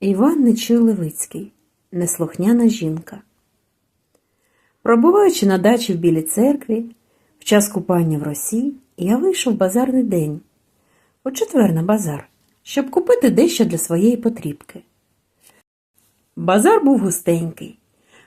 Іван Нечуй Левицький, неслухняна жінка. Пробуваючи на дачі в Білій церкві, в час купання в росі, я вийшов в базарний день, у четвер на базар, щоб купити дещо для своєї потрібки. Базар був густенький.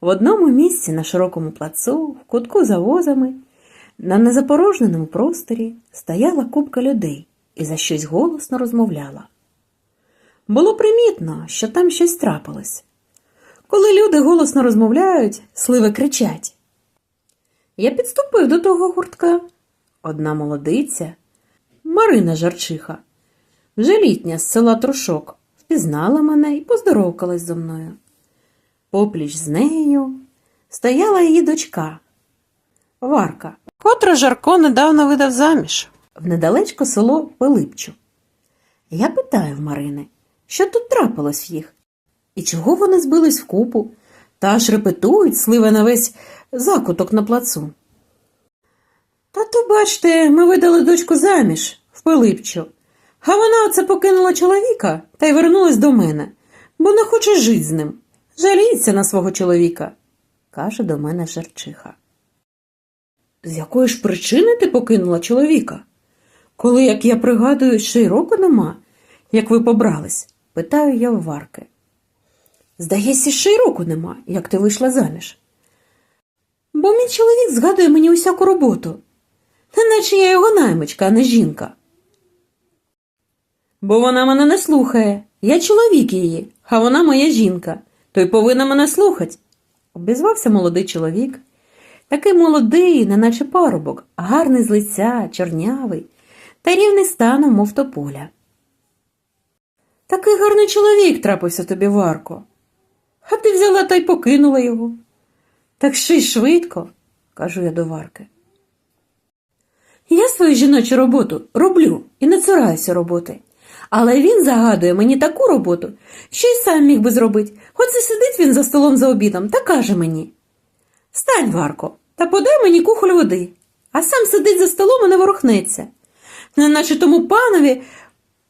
В одному місці на широкому плацу, в кутку за возами, на незапорожненому просторі стояла купка людей і за щось голосно розмовляла. Було примітно, що там щось трапилось. Коли люди голосно розмовляють, сливи кричать. Я підступив до того гуртка. Одна молодиця, Марина Жарчиха, вже літня з села Трошок, впізнала мене і поздоровкалась зо мною. Попліч з нею стояла її дочка Варка, котра Жарко недавно видав заміж в недалечко село Пилипчу. Я питаю в Марини, що тут трапилось їх, і чого вони збились вкупу, та аж репетують сливи на весь закуток на плацу. Та то, бачте, ми видали дочку заміж в Пилипчу, а вона оце покинула чоловіка та й вернулась до мене, бо не хоче жити з ним. Жаліється на свого чоловіка, каже до мене Жарчиха. З якої ж причини ти покинула чоловіка? Коли, як я пригадую, ще й року нема, як ви побрались, питаю я в Варки. Здається, ще й року нема, як ти вийшла заміж. Бо мій чоловік згадує мені усяку роботу, неначе я його наймичка, а не жінка. Бо вона мене не слухає. Я чоловік її, а вона моя жінка, то й повинна мене слухать. Обізвався молодий чоловік. Такий молодий, неначе парубок, гарний з лиця, чорнявий, та рівний станом, мов тополя. Такий гарний чоловік трапився тобі, Варко. А ти взяла та й покинула його. Так ще й швидко, кажу я до Варки. Я свою жіночу роботу роблю і не цураюся роботи. Але він загадує мені таку роботу, що й сам міг би зробити. Хоч і сидить він за столом за обідом та каже мені Стань, Варко, та подай мені кухоль води, а сам сидить за столом і не ворухнеться. Неначе тому панові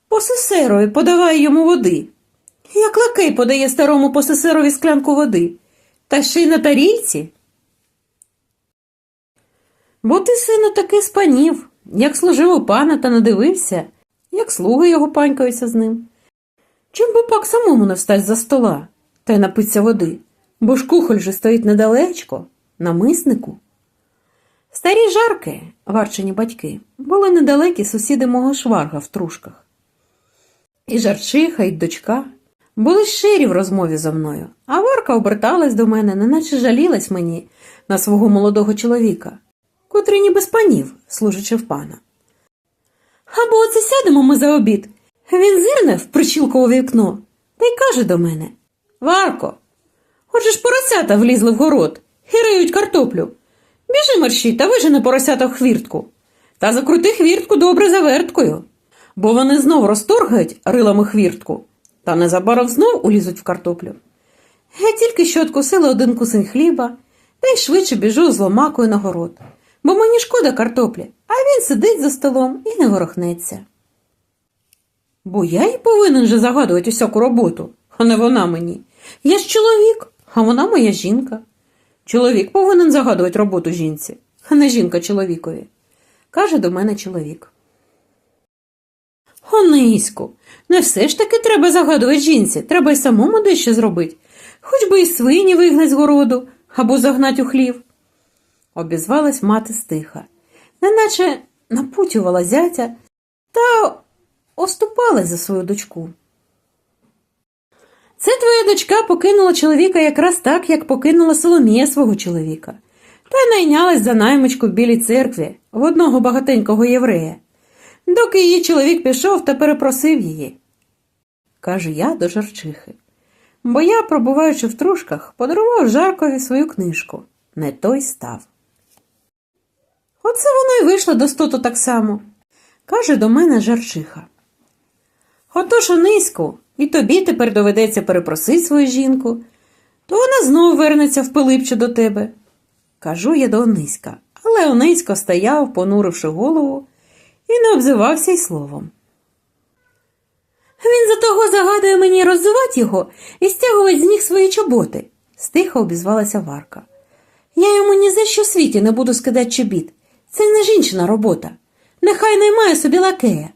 посесерові подаває йому води. Як лакей подає старому посесерові склянку води, та ще й на тарільці. Бо ти, сину, таки спанів, як служив у пана та надивився, як слуги його панькаються з ним. Чим би пак самому не встать за стола та й напиться води, бо ж кухоль же стоїть недалечко, на миснику. Старі жарки, варчені батьки, були недалекі сусіди мого шварга в трушках. І жарчиха, і дочка були щирі в розмові зо мною, а Варка оберталась до мене, неначе жалілась мені на свого молодого чоловіка, котрий ніби спанів, служачи в пана. Або оце сядемо ми за обід. Він зирне в причілкове вікно та й каже до мене Варко, отже ж поросята влізли в город і риють картоплю. Біжи мерщій та вижене поросята в хвіртку. Та закрути хвіртку добре заверткою, бо вони знов розторгають рилами хвіртку, та незабаром знов улізуть в картоплю. Я тільки що откусила один кусень хліба, та й швидше біжу з ломакою на город, бо мені шкода картоплі, а він сидить за столом і не ворохнеться. Бо я їй повинен же загадувати усяку роботу, а не вона мені. Я ж чоловік, а вона моя жінка. Чоловік повинен загадувати роботу жінці, а не жінка чоловікові, каже до мене чоловік. Ониську, не все ж таки треба загадувати жінці, треба й самому дещо зробити, хоч би й свині вигнать з городу або загнать у хлів. Обізвалась мати стиха, неначе напутювала зятя та оступалась за свою дочку. Це твоя дочка покинула чоловіка якраз так, як покинула Соломія свого чоловіка, та й найнялась за наймичку в білій церкві в одного багатенького єврея, доки її чоловік пішов та перепросив її. Кажу я до жарчихи. Бо я, пробуваючи в трушках, подарував Жаркові свою книжку. Не той став. Оце воно й вийшло до стоту так само, каже до мене жарчиха. Отож, Ониську, і тобі тепер доведеться перепросити свою жінку, то вона знов вернеться в Пилипчу до тебе. Кажу я до Ониська, але Онисько стояв, понуривши голову, і не обзивався й словом. Він за того загадує мені роззувати його і стягувати з ніг свої чоботи, стиха обізвалася Варка. Я йому ні за що в світі не буду скидати чобіт. Це не жінчина робота. Нехай наймає собі лакея.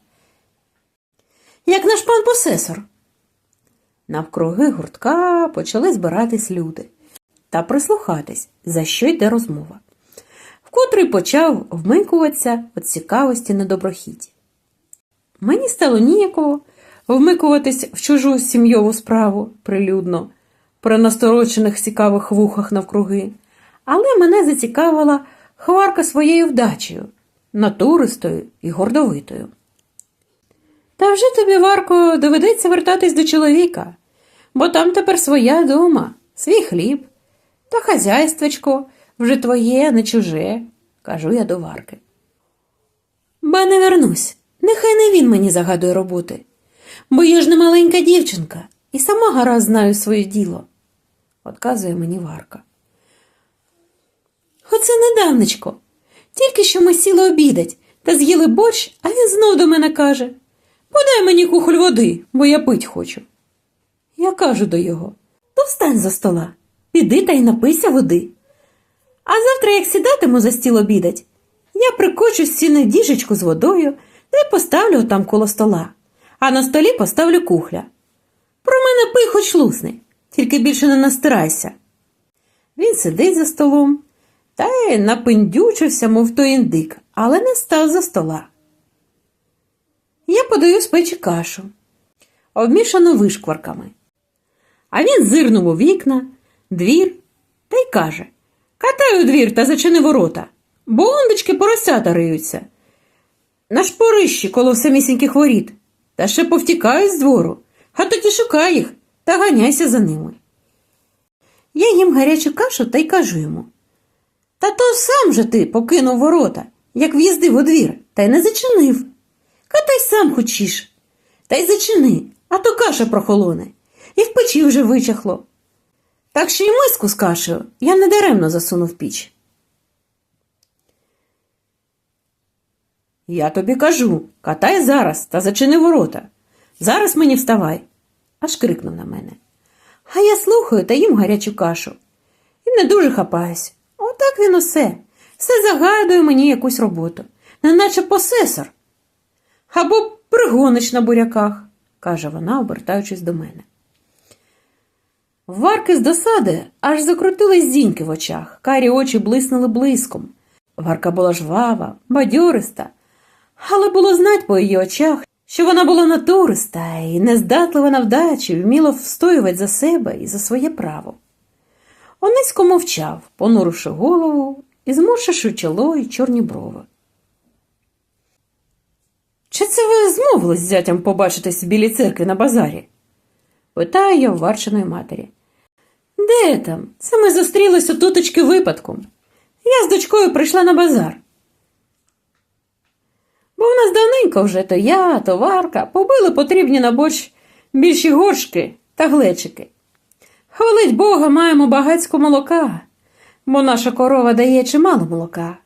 Як наш пан посесор. Навкруги гуртка почали збиратись люди та прислухатись, за що йде розмова. Вкотрий почав вмикуватися від цікавості на доброхіті. Мені стало ніяково вмикуватись в чужу сім'йову справу прилюдно, при насторочених цікавих вухах навкруги, але мене зацікавила хварка своєю вдачею, натуристою і гордовитою. Та вже тобі, Варко, доведеться вертатись до чоловіка, бо там тепер своя дома, свій хліб, та хазяйствечко вже твоє, не чуже, кажу я до Варки. Ба не вернусь, нехай не він мені загадує роботи, бо я ж не маленька дівчинка і сама гаразд знаю своє діло, отказує мені Варка. Оце недавнечко. Тільки що ми сіли обідать та з'їли борщ, а він знов до мене каже Подай мені кухоль води, бо я пить хочу. Я кажу до його то встань за стола, піди та й напийся води. А завтра, як сідатиму за стіл обідать, я прикочу з діжечку з водою та й поставлю там коло стола, а на столі поставлю кухля. Про мене пий хоч лусни, тільки більше не настирайся. Він сидить за столом та й напиндючився, мов той індик, але не став за стола. Я подаю з печі кашу, обмішану вишкварками. А він зирнув у вікна, двір та й каже Катай у двір та зачини ворота, бо ондечки поросята риються. На шпорищі коло самісіньких воріт, та ще повтікають з двору, а тоді шукай їх та ганяйся за ними. Я їм гарячу кашу та й кажу йому. Та то сам же ти покинув ворота, як в'їздив у двір, та й не зачинив. Катай сам хочеш. Та й зачини, а то каша прохолоне, і в печі вже вичахло. Так що й миску з кашею я недаремно засунув піч. Я тобі кажу, катай зараз та зачини ворота. Зараз мені вставай, аж крикнув на мене. А я слухаю та їм гарячу кашу. І не дуже хапаюсь. Отак він усе. Все загадує мені якусь роботу, неначе посесор. Або пригонич на буряках, каже вона, обертаючись до мене. Варки з досади аж закрутились зіньки в очах, карі очі блиснули блиском. Варка була жвава, бадьориста, але було знать по її очах, що вона була натуриста і нездатлива на вдачі, вміло встоювати за себе і за своє право. Онисько мовчав, понуривши голову і зморшивши чоло й чорні брови. Чи це ви змовились з зятям побачитись в білій церкві на базарі? питаю я в Варчиної матері. Де там? Це ми зустрілись у туточки випадком. Я з дочкою прийшла на базар. Бо в нас давненько вже то я, то Варка побили потрібні на борщ більші горшки та глечики. Хвалить Бога, маємо багацько молока, бо наша корова дає чимало молока.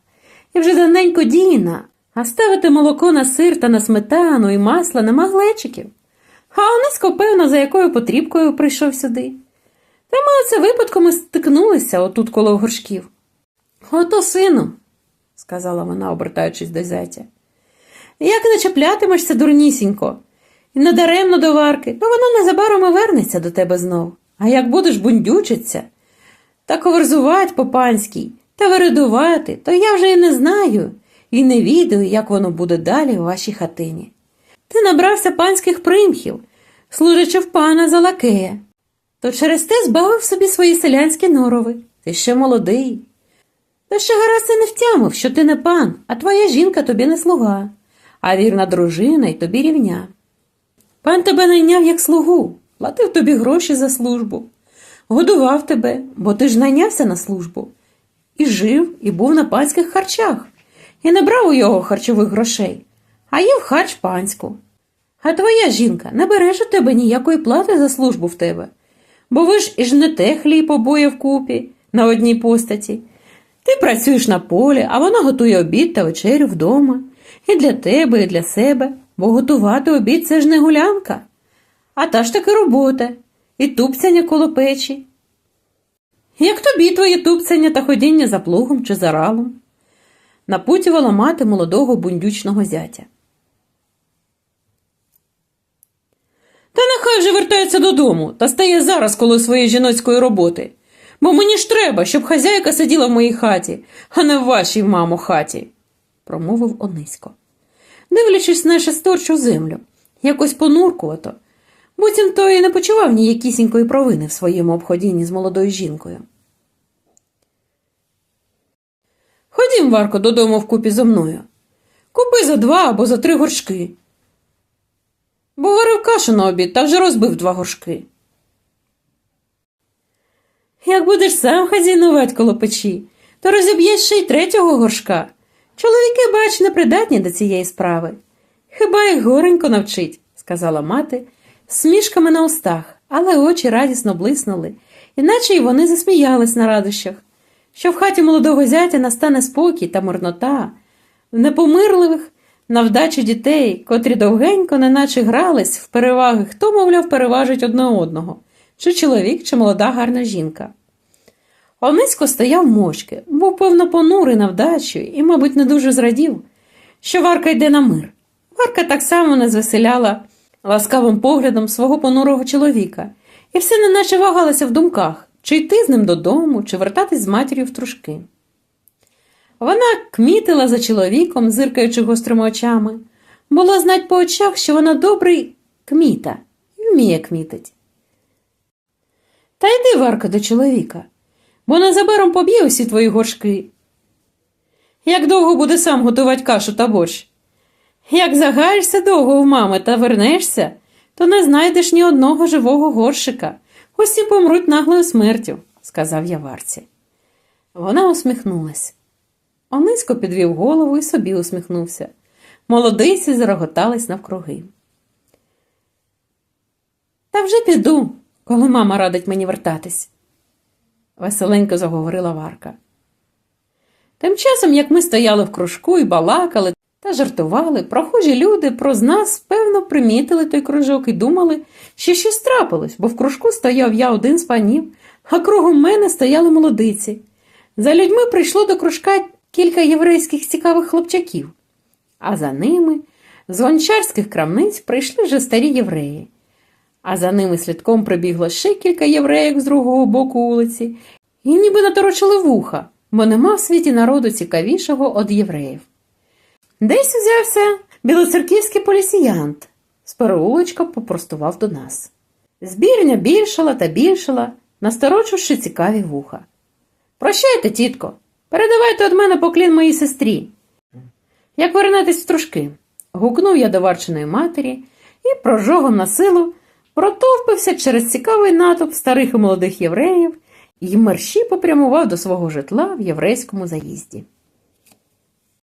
І вже давненько діна, а ставити молоко на сир та на сметану і масло нема глечиків. А Онисько, певно, за якою потрібкою прийшов сюди. Ми оце випадком і стикнулися отут коло горшків. Ото, сину, сказала вона, обертаючись до зятя. Як не чіплятимешся, дурнісінько, і надаремно до варки, то вона незабаром вернеться до тебе знов. А як будеш бундючиться та коверзувати по панській та вередувати, то я вже і не знаю і не відаю, як воно буде далі у вашій хатині. Ти набрався панських примхів, служачи в пана за лакея, то через те збавив собі свої селянські норови. Ти ще молодий. Та ще гаразд і не втямив, що ти не пан, а твоя жінка тобі не слуга, а вірна дружина й тобі рівня. Пан тебе найняв як слугу, платив тобі гроші за службу, годував тебе, бо ти ж найнявся на службу, і жив, і був на панських харчах, і не брав у його харчових грошей, а їв харч панську. А твоя жінка не береш у тебе ніякої плати за службу в тебе, бо ви ж і ж не те хліб обоє вкупі на одній постаті. Ти працюєш на полі, а вона готує обід та вечерю вдома. І для тебе, і для себе, бо готувати обід це ж не гулянка. А та ж таки робота, і тупцяння коло печі. Як тобі твоє тупцяння та ходіння за плугом чи за ралом? Напутювала мати молодого бундючного зятя. Та нехай вже вертається додому та стає зараз коло своєї жіноцької роботи. Бо мені ж треба, щоб хазяйка сиділа в моїй хаті, а не в вашій, мамо, хаті, промовив Онисько. Дивлячись на шесторчу землю, якось понуркувато, буцім то і не почував ніякісінької провини в своєму обходінні з молодою жінкою. Ходім, Варко, додому вкупі зо мною. Купи за два або за три горшки. Бо варив кашу на обід та вже розбив два горшки. Як будеш сам хазяйнувати коло печі, то розіб'єш ще й третього горшка. Чоловіки, бач, непридатні до цієї справи. Хіба їх горенько навчить, сказала мати, з смішками на устах, але очі радісно блиснули, іначе й вони засміялись на радощах, що в хаті молодого зятя настане спокій та мирнота, в непомирливих на вдачі дітей, котрі довгенько неначе грались в переваги, хто, мовляв, переважить одне одного, чи чоловік, чи молода гарна жінка. Онисько стояв мовчки, був певно понурий на вдачу і, мабуть, не дуже зрадів, що Варка йде на мир. Варка так само не звеселяла ласкавим поглядом свого понурого чоловіка, і все неначе вагалася в думках, чи йти з ним додому, чи вертатись з матір'ю в трушки. Вона кмітила за чоловіком, зиркаючи гострими очами. Було знать по очах, що вона добрий кміта і вміє кмітить. Та йди, Варка, до чоловіка, бо незабаром поб'є усі твої горшки. Як довго буде сам готувати кашу та борщ? Як загаєшся довго в мами та вернешся, то не знайдеш ні одного живого горшика. Усі помруть наглою смертю, сказав я Варці. Вона усміхнулась. Онисько підвів голову і собі усміхнувся. Молодиці зароготались навкруги. Та вже піду, коли мама радить мені вертатись, веселенько заговорила Варка. Тим часом, як ми стояли в кружку і балакали та жартували, прохожі люди про нас, певно, примітили той кружок і думали, що щось трапилось, бо в кружку стояв я один з панів, а кругом мене стояли молодиці. За людьми прийшло до кружка кілька єврейських цікавих хлопчаків, а за ними з гончарських крамниць прийшли вже старі євреї. А за ними слідком прибігло ще кілька євреїк з другого боку вулиці, і ніби наторочили вуха, бо нема в світі народу цікавішого од євреїв. Десь узявся білоцерківський полісіянт, з переулочка попростував до нас. Збірня більшала та більшала, насторочивши цікаві вуха. Прощайте, тітко, передавайте від мене поклін моїй сестрі. Як вернетесь в трушки, гукнув я до варченої матері і прожогом на силу протовпився через цікавий натовп старих і молодих євреїв і мерщі попрямував до свого житла в єврейському заїзді.